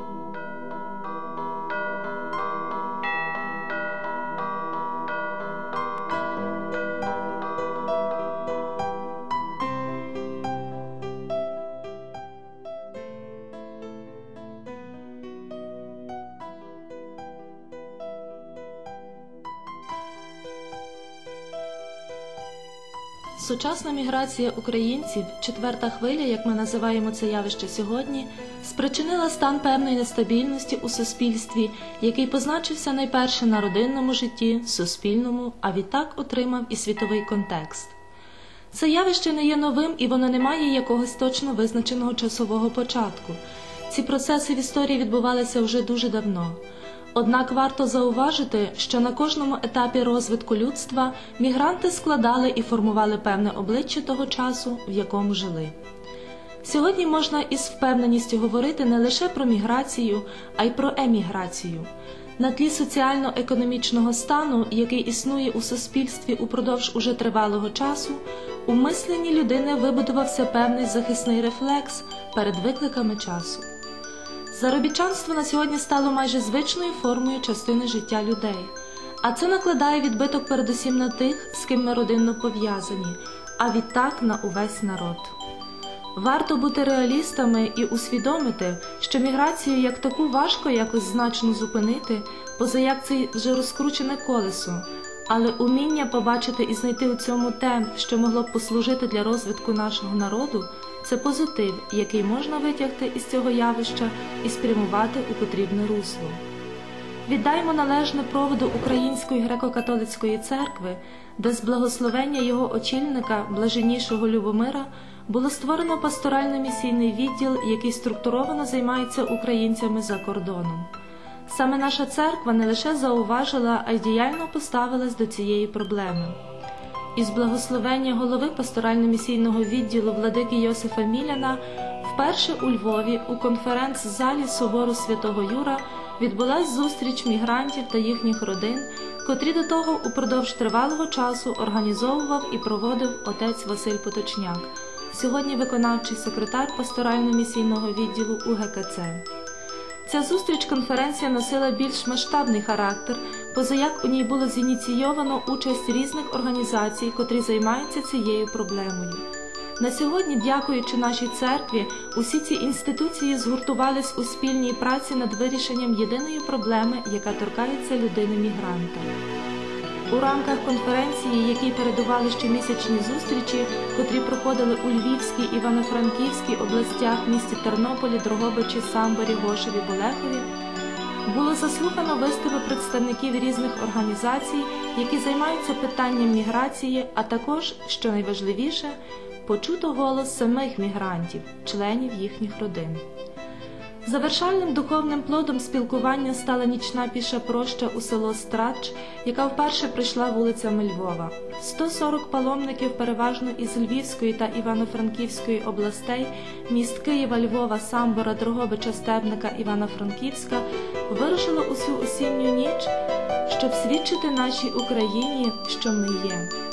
thank you Сучасна міграція українців, четверта хвиля, як ми називаємо це явище сьогодні, спричинила стан певної нестабільності у суспільстві, який позначився найперше на родинному житті, суспільному, а відтак отримав і світовий контекст. Це явище не є новим і воно не має якогось точно визначеного часового початку. Ці процеси в історії відбувалися вже дуже давно. Однак варто зауважити, що на кожному етапі розвитку людства мігранти складали і формували певне обличчя того часу, в якому жили. Сьогодні можна із впевненістю говорити не лише про міграцію, а й про еміграцію. На тлі соціально-економічного стану, який існує у суспільстві упродовж уже тривалого часу, у мисленні людини вибудувався певний захисний рефлекс перед викликами часу. Заробітчанство на сьогодні стало майже звичною формою частини життя людей, а це накладає відбиток передусім на тих, з ким ми родинно пов'язані, а відтак на увесь народ. Варто бути реалістами і усвідомити, що міграцію як таку важко якось значно зупинити, поза як це вже розкручене колесо, але уміння побачити і знайти у цьому те, що могло б послужити для розвитку нашого народу, це позитив, який можна витягти із цього явища і спрямувати у потрібне русло. Віддаймо належне проводу Української греко-католицької церкви, де з благословення його очільника, блаженнішого Любомира, було створено пасторально-місійний відділ, який структуровано займається українцями за кордоном. Саме наша церква не лише зауважила, а й діяльно поставилась до цієї проблеми. Із благословення голови пасторально-місійного відділу владики Йосифа Міляна вперше у Львові у конференц-залі собору святого Юра відбулась зустріч мігрантів та їхніх родин, котрі до того упродовж тривалого часу організовував і проводив отець Василь Поточняк, сьогодні виконавчий секретар пасторально-місійного відділу УГКЦ. Ця зустріч конференція носила більш масштабний характер, позаяк у ній було зініційовано участь різних організацій, котрі займаються цією проблемою. На сьогодні, дякуючи нашій церкві, усі ці інституції згуртувались у спільній праці над вирішенням єдиної проблеми, яка торкається людини мігранта. У рамках конференції, якій передували щомісячні зустрічі, котрі проходили у Львівській, Івано-Франківській областях, місті Тернополі, Дрогобичі, Самборі, Гошеві, Болехові, було заслухано виступи представників різних організацій, які займаються питанням міграції, а також, що найважливіше, почуто голос самих мігрантів, членів їхніх родин. Завершальним духовним плодом спілкування стала нічна піша проща у село Страч, яка вперше прийшла вулицями Львова. 140 паломників, переважно із Львівської та Івано-Франківської областей, міст Києва, Львова, Самбора, Дрогобича, Стебника, Івано-Франківська, вирушило усю осінню ніч, щоб свідчити нашій Україні, що ми є.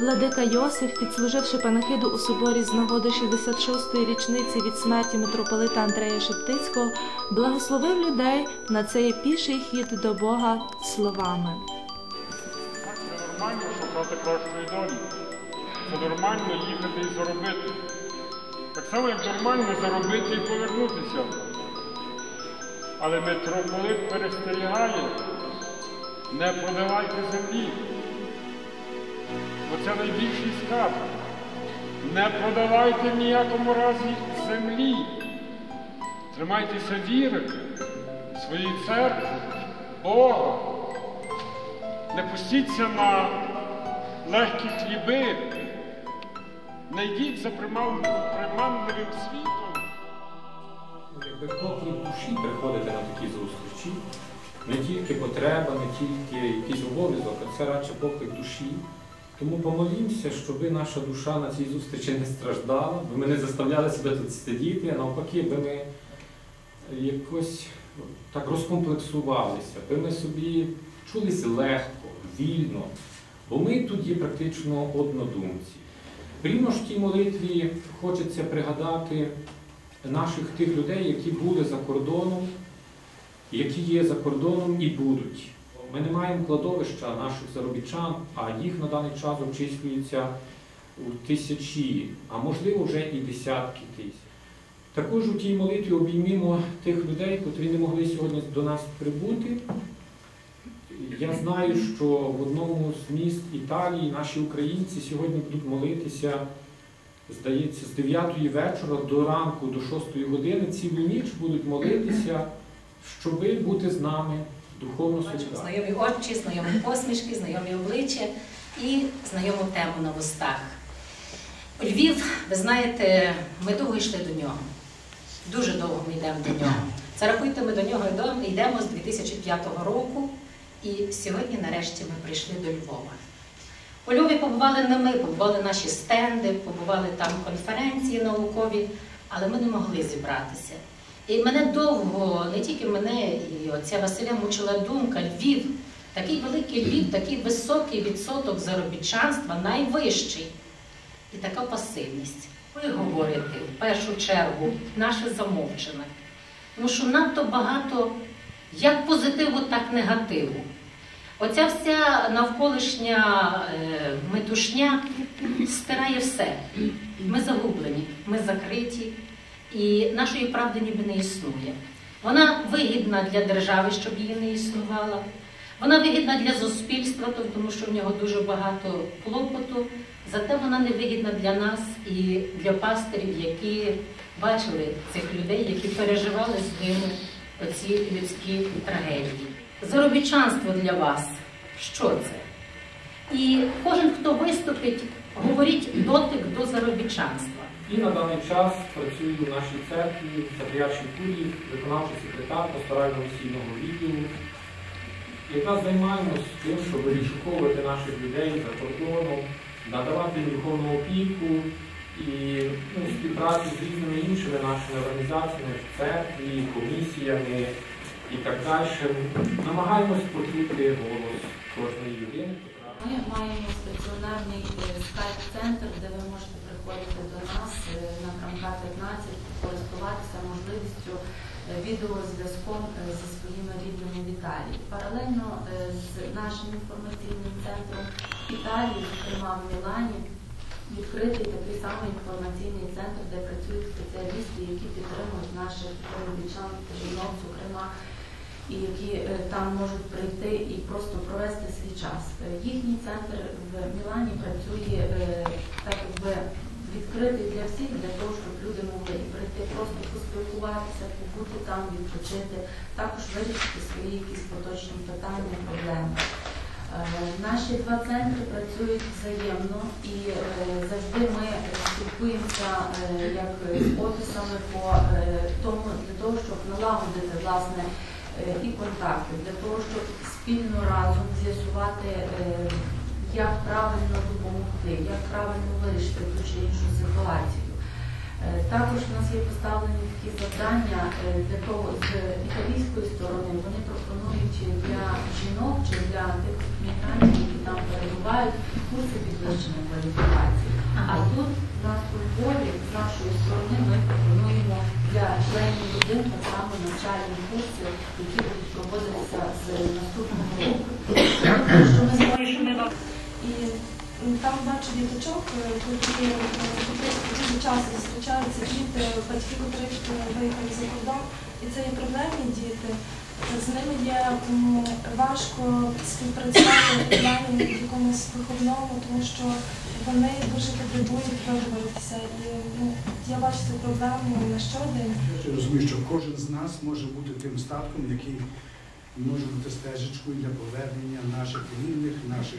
Владика Йосиф, відслуживши панахиду у соборі з нагоди 66-ї річниці від смерті митрополита Андрея Шептицького, благословив людей на цей піший хід до Бога словами. Це нормально шукати кращої долі. Це нормально їхати і заробити. Так само, як нормально заробити і повернутися. Але митрополит перестерігає, не продавайте землі. Бо це найбільший скарб. Не продавайте в ніякому разі землі. Тримайтеся віри, своєї церкви, Бога. Не пустіться на легкі хліби, не йдіть за приманливим світом. Якби поклик душі приходити на такі зустрічі, не тільки потреба, не тільки якийсь обов'язок, а це радше поклик душі. Тому помолімося, щоб наша душа на цій зустрічі не страждала, бо ми не заставляли себе тут сидіти, а навпаки, би ми якось так розкомплексувалися, би ми собі чулися легко, вільно, бо ми тут є практично однодумці. Рівно ж тій молитві хочеться пригадати наших тих людей, які були за кордоном, які є за кордоном і будуть. Ми не маємо кладовища наших заробітчан, а їх на даний час обчислюється у тисячі, а можливо вже і десятки тисяч. Також у тій молитві обіймімо тих людей, котрі не могли сьогодні до нас прибути. Я знаю, що в одному з міст Італії наші українці сьогодні будуть молитися, здається, з 9 вечора до ранку, до 6 години, цілу ніч будуть молитися, щоби бути з нами Бачимо солідарними. знайомі очі, знайомі посмішки, знайомі обличчя і знайому тему на вустах. Львів, ви знаєте, ми довго йшли до нього. Дуже довго ми йдемо до нього. Це рахуйте, ми до нього йдемо з 2005 року, і сьогодні, нарешті, ми прийшли до Львова. У Львові побували не ми, побували наші стенди, побували там конференції наукові, але ми не могли зібратися. І мене довго, не тільки мене, і отця Василя мучила думка, Львів, такий великий Львів, такий високий відсоток заробітчанства, найвищий. І така пасивність. Ви говорите в першу чергу наше замовчене. Тому що надто багато як позитиву, так негативу. Оця вся навколишня е, метушня стирає все. Ми загублені, ми закриті, і нашої правди ніби не існує. Вона вигідна для держави, щоб її не існувало. Вона вигідна для суспільства, тому що в нього дуже багато клопоту. Зате вона не вигідна для нас і для пастирів, які бачили цих людей, які переживали з ними оці людські трагедії. Заробітчанство для вас що це? І кожен, хто виступить, говоріть дотик до заробітчанства. І на даний час працюю в нашій церкві в Патріаршій виконавчий секретар пасторального місійного відділу. Якраз займаємось тим, щоб відшуковувати наших людей за кордоном, надавати духовну опіку і ну, співпрацю з різними іншими нашими організаціями, церкві, комісіями і так далі. Намагаємось почути голос кожної людини. Ми маємо стаціонарний е, скайп-центр, де ви можете приходити до нас е, на Крамка 15, користуватися можливістю е, відеозв'язком е, зі своїми рідними в Італії. Паралельно з нашим інформаційним центром Італії, зокрема в Мілані, відкритий такий самий інформаційний центр, де працюють спеціалісти, які підтримують наших заробітчан, жінок, зокрема і які там можуть прийти і просто провести свій час. Їхній центр в Мілані працює так якби відкритий для всіх, для того, щоб люди могли і прийти просто поспілкуватися, побути там, відпочити, також вирішити свої якісь поточні питання, проблеми. Е, Наші два центри працюють взаємно і е, завжди ми спілкуємося е, як з офісами по тому для того, щоб налагодити власне і контакти, для того, щоб спільно разом з'ясувати, як правильно допомогти, як правильно вирішити ту чи іншу ситуацію. Е, Також у нас є поставлені такі завдання е, для того з італійської сторони. Вони пропонують для жінок чи для тих мігрантів, які там перебувають, курси підвищення кваліфікації. А тут у нас у Львові з нашої сторони ми пропонуємо для членів родин так само навчальні курси, які будуть проводитися з наступного року. І там бачу діточок, е, котрі е, дуже часто зустрічаються діти, батьки, котрих е, виїхали за кордон. І це є проблемні діти. З ними є важко співпрацювати в плані якомусь виховному, тому що вони дуже потребують виговоритися. І ну, я бачу цю проблему на щодень. Я розумію, що кожен з нас може бути тим статком, який може бути стежечкою для повернення наших рідних, наших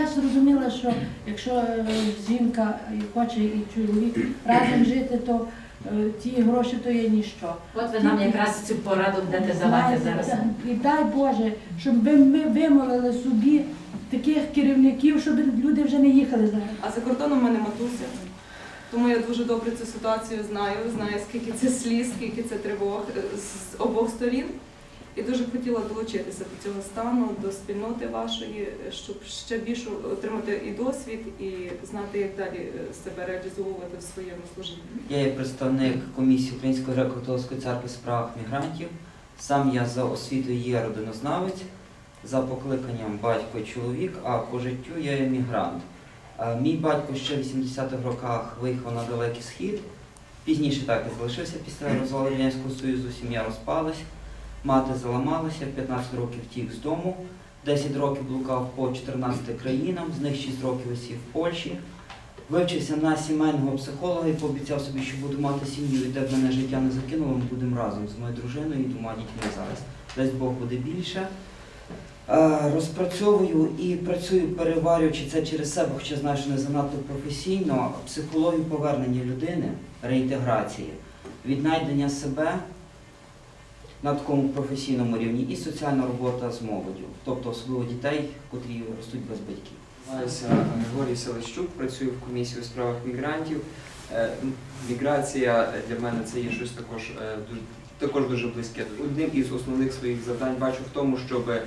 Я зрозуміла, що якщо е, жінка хоче і чоловік разом жити, то е, ті гроші то є ніщо. От ви нам якраз цю пораду будете давати Знаєте, зараз. І дай Боже, щоб ви ми вимолили собі таких керівників, щоб люди вже не їхали зараз. А за кордоном в мене матуся. Тому я дуже добре цю ситуацію знаю. Знаю, скільки це сліз, скільки це тривог е, з обох сторін. І дуже хотіла долучитися до цього стану, до спільноти вашої, щоб ще більше отримати і досвід, і знати, як далі е, себе реалізовувати в своєму служінні. Я є представник комісії Української греко-католицької церкви справах мігрантів. Сам я за освітою є родинознавець, за покликанням батько і чоловік, а по життю я є мігрант. Е, Мій батько ще в 80-х роках виїхав на Далекий Схід. Пізніше так і залишився після розвалу Радянського Союзу, сім'я розпалась, мати заламалася, 15 років втік з дому, 10 років блукав по 14 країнам, з них 6 років висів в Польщі. Вивчився на сімейного психолога і пообіцяв собі, що буду мати сім'ю, і де б мене життя не закинуло, ми будемо разом з моєю дружиною і двома дітьми зараз. Десь Бог буде більше. Е, Розпрацьовую і працюю, переварюючи це через себе, хоча знаю, що не занадто професійно, психологію повернення людини, реінтеграції, віднайдення себе на такому професійному рівні і соціальна робота з молоддю, тобто особливо дітей, котрі ростуть без батьків. Називаюся Григорій Селищук, працюю в комісії у справах мігрантів. Е, Міграція для мене це є щось також, е, також дуже близьке. Одним із основних своїх завдань бачу в тому, щоб е,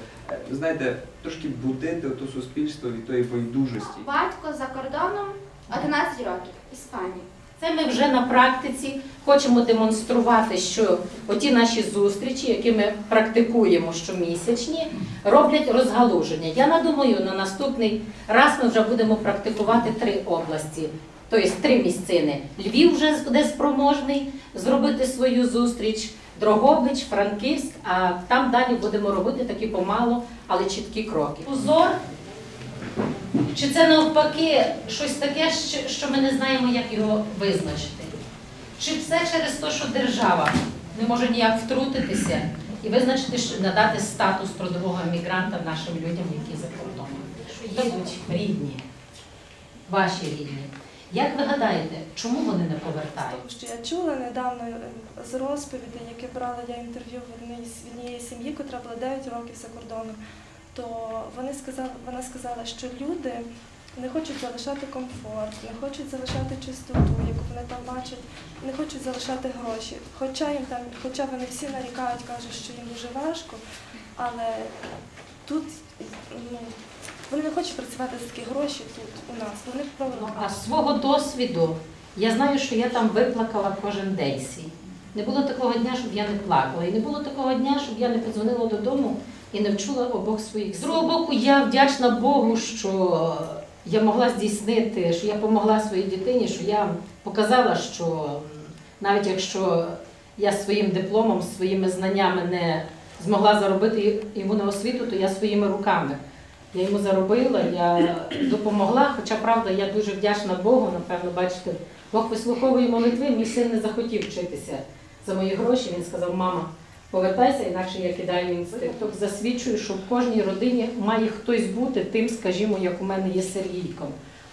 знаєте, трошки будити то суспільство від тої байдужості. Батько за кордоном 11 років, Іспанія. Це ми вже на практиці хочемо демонструвати, що оті наші зустрічі, які ми практикуємо щомісячні, роблять розгалуження. Я надумаю, на наступний раз ми вже будемо практикувати три області, тобто три місцини. Львів вже буде спроможний зробити свою зустріч, Дрогобич, Франківськ, а там далі будемо робити такі помало, але чіткі кроки. Узор чи це навпаки щось таке, що- ми не знаємо, як його визначити? Чи все через те, що держава не може ніяк втрутитися і визначити, що надати статус трудового мігранта нашим людям, які за кордоном? Що їдуть рідні, ваші рідні. Як ви гадаєте, чому вони не повертають? Тому що я чула недавно е, з розповідей, які брала я інтерв'ю в одній з однієї сім'ї, котра була 9 років за кордоном, то вони сказали, вона сказала, що люди не хочуть залишати комфорт, не хочуть залишати чистоту, яку вони там бачать, не хочуть залишати гроші. Хоча їм там, хоча вони всі нарікають, кажуть, що їм дуже важко, але тут ну, вони не хочуть працювати за такі гроші тут у нас. Вони Ну, а з свого досвіду я знаю, що я там виплакала кожен день. Не було такого дня, щоб я не плакала. І не було такого дня, щоб я не подзвонила додому і не вчула обох своїх. З другого боку, я вдячна Богу, що я могла здійснити, що я допомогла своїй дитині, що я показала, що навіть якщо я своїм дипломом, своїми знаннями не змогла заробити йому на освіту, то я своїми руками. Я йому заробила, я допомогла, хоча правда, я дуже вдячна Богу, напевно, бачите, Бог вислуховує молитви, мій син не захотів вчитися за мої гроші. Він сказав, мама, повертайся, інакше я кидаю інститут. Тобто засвідчую, що в кожній родині має хтось бути тим, скажімо, як у мене є Сергійком,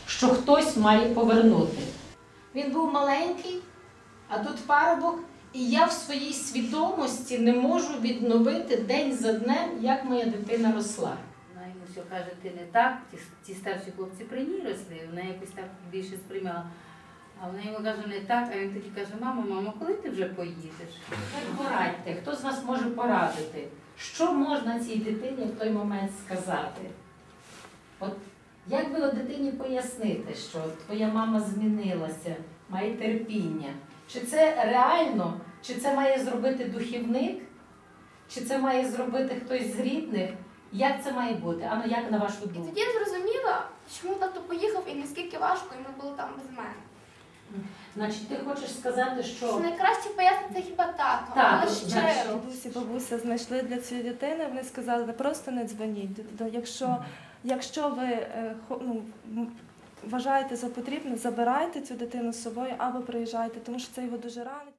що хтось має повернути. Він був маленький, а тут парубок, і я в своїй свідомості не можу відновити день за днем, як моя дитина росла. Вона йому все каже, ти не так, ті, ті старші хлопці при ній росли, вона якось так більше сприймала. А вона йому каже, не так, а він тоді каже, мама, мама, коли ти вже поїдеш? Порадьте, хто з вас може порадити? Що можна цій дитині в той момент сказати? От як от дитині пояснити, що твоя мама змінилася, має терпіння? Чи це реально, чи це має зробити духівник, чи це має зробити хтось з рідних? Як це має бути? Ану, як на вашу І думку? тоді я зрозуміла, чому тато поїхав і наскільки важко йому було там без мене. Значить, ти хочеш сказати, Що найкраще пояснити хіба тато, Так, але значить, щиро. Дідусь і бабуся знайшли для цієї дитини, вони сказали, просто не дзвоніть. Якщо, якщо ви е, хо- ну, м, вважаєте за потрібне, забирайте цю дитину з собою або приїжджайте, тому що це його дуже ранить.